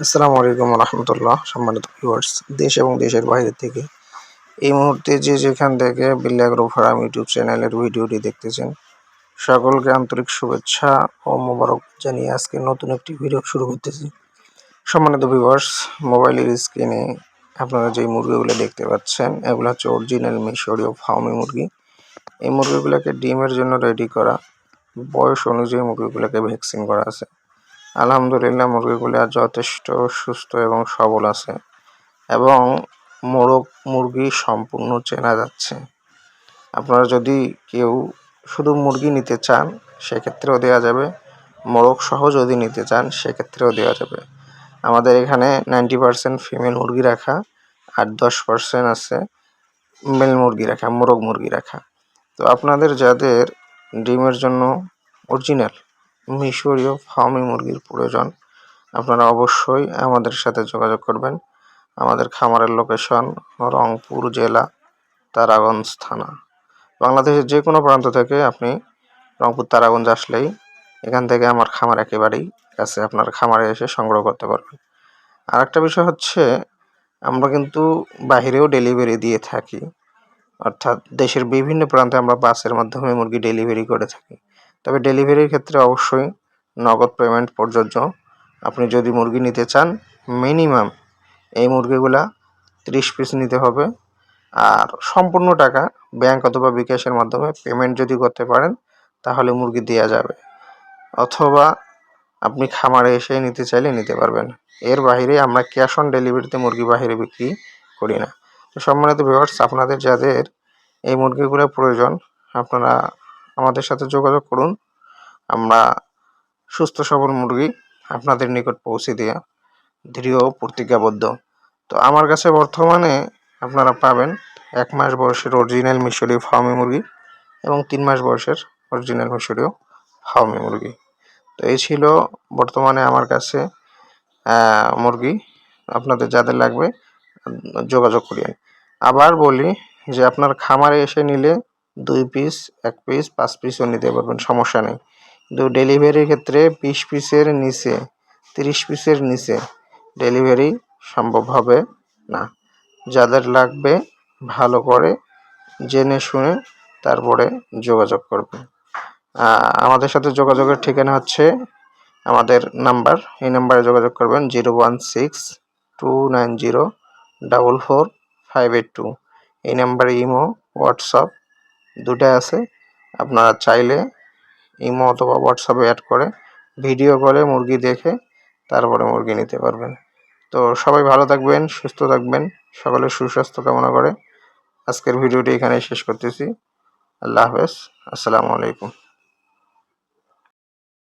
আসসালামু আলাইকুম রহমতুল্লাহ, সম্মানিত ভিউয়ার্স দেশ এবং দেশের বাইরে থেকে। এই মুহূর্তে যে যেখান থেকে বিল্লাগ্রো ফার্ম ইউটিউব চ্যানেলের ভিডিওটি দেখতেছেন, সকলকে আন্তরিক শুভেচ্ছা ও মোবারক জানিয়ে আজকে নতুন একটি ভিডিও শুরু করতেছি। সম্মানিত ভিউয়ার্স মোবাইলের স্ক্রিনে আপনারা যে মুরগিগুলো দেখতে পাচ্ছেন, এগুলো হচ্ছে অরিজিনাল মিশরীয় ফার্মি মুরগি। এই মুরগিগুলোকে ডিমের জন্য রেডি করা বয়স অনুযায়ী মুরগিগুলোকে ভ্যাকসিন করা আছে। আলহামদুলিল্লাহ, মুরগিগুলো যথেষ্ট সুস্থ এবং সবল আছে এবং মোরগ, মুরগি সম্পূর্ণ চেনা যাচ্ছে। আপনারা যদি কেউ শুধু মুরগি নিতে চান, সেক্ষেত্রেও দেওয়া যাবে। মোরগ সহ যদি নিতে চান, সেক্ষেত্রেও দেওয়া যাবে। আমাদের এখানে নাইনটি পারসেন্ট ফিমেল মুরগি রাখা আর দশ পারসেন্ট আছে মেল মুরগি রাখা, মোরগ মুরগি রাখা। তো আপনাদের যাদের ডিমের জন্য অরিজিনাল মিশরীয় ফার্মি মুরগির প্রয়োজন। আপনারা অবশ্যই আমাদের সাথে যোগাযোগ করবেন। আমাদের খামারের লোকেশন রংপুর জেলা তারাগঞ্জ থানা। বাংলাদেশের যে কোনো প্রান্ত থেকে আপনি রংপুর তারাগঞ্জ আসলেই এখান থেকে আমার খামার একেবারেই কাছে আপনার খামারে এসে সংগ্রহ করতে পারবেন। আর একটা বিষয় হচ্ছে, আমরা কিন্তু বাহিরেও ডেলিভারি দিয়ে থাকি। অর্থাৎ দেশের বিভিন্ন প্রান্তে আমরা বাসের মাধ্যমে মুরগি ডেলিভারি করে থাকি। তবে ডেলিভারির ক্ষেত্রে অবশ্যই নগদ পেমেন্ট প্রযোজ্য। আপনি যদি মুরগি নিতে চান মিনিমাম এই মুরগিগুলা ত্রিশ পিস নিতে হবে। আর সম্পূর্ণ টাকা ব্যাংক অথবা বিকাশের মাধ্যমে পেমেন্ট যদি করতে পারেন, তাহলে মুরগি দেওয়া যাবে। অথবা আপনি খামারে এসে নিতে চাইলে নিতে পারবেন। এর বাইরে আমরা ক্যাশ অন ডেলিভারিতে মুরগি বাহিরে বিক্রি করি না। তো সম্মানিত ভিউয়ার্স আপনাদের যাদের এই মুরগিগুলো প্রয়োজন, আপনারা আমাদের সাথে যোগাযোগ করুন। আমরা সুস্থ, সবল মুরগি আপনাদের নিকট পৌঁছে দেওয়া দৃঢ় প্রতিজ্ঞাবদ্ধ। তো আমার কাছে বর্তমানে আপনারা পাবেন এক মাস বয়সের অরিজিনাল মিশরীয় ফার্মি মুরগি এবং তিন মাস বয়সের অরিজিনাল মিশরীয় ফার্মি মুরগি। তো এই ছিল বর্তমানে আমার কাছে মুরগি। আপনাদের যাদের লাগবে, যোগাযোগ করিয়ে আবার বলি যে আপনার খামারে এসে নিলে দুই পিস এক পিস পাঁচ পিসও নিতে পারবেন, সমস্যা নেই। কিন্তু ডেলিভারির ক্ষেত্রে বিশ পিসের নিচে, তিরিশ পিসের নিচে ডেলিভারি সম্ভব হবে না। যাদের লাগবে, ভালো করে জেনে শুনে তারপরে যোগাযোগ করবে আমাদের সাথে যোগাযোগের ঠিকানা হচ্ছে, আমাদের নাম্বার, এই নাম্বারে যোগাযোগ করবেন, zero one six two nine zero double four five eight two. এই নাম্বারে ইমো, হোয়াটসঅ্যাপ দুটাই আছে। আপনারা চাইলে ইমো অথবা হোয়াটসঅ্যাপে অ্যাড করে ভিডিও করে মুরগি দেখে তারপরে মুরগি নিতে পারবেন। তো সবাই ভালো থাকবেন, সুস্থ থাকবেন, সকলে সুস্বাস্থ্য কামনা করে। আজকের ভিডিওটি এখানেই শেষ করতেছি। আল্লাহ হাফেজ। আসসালামু আলাইকুম।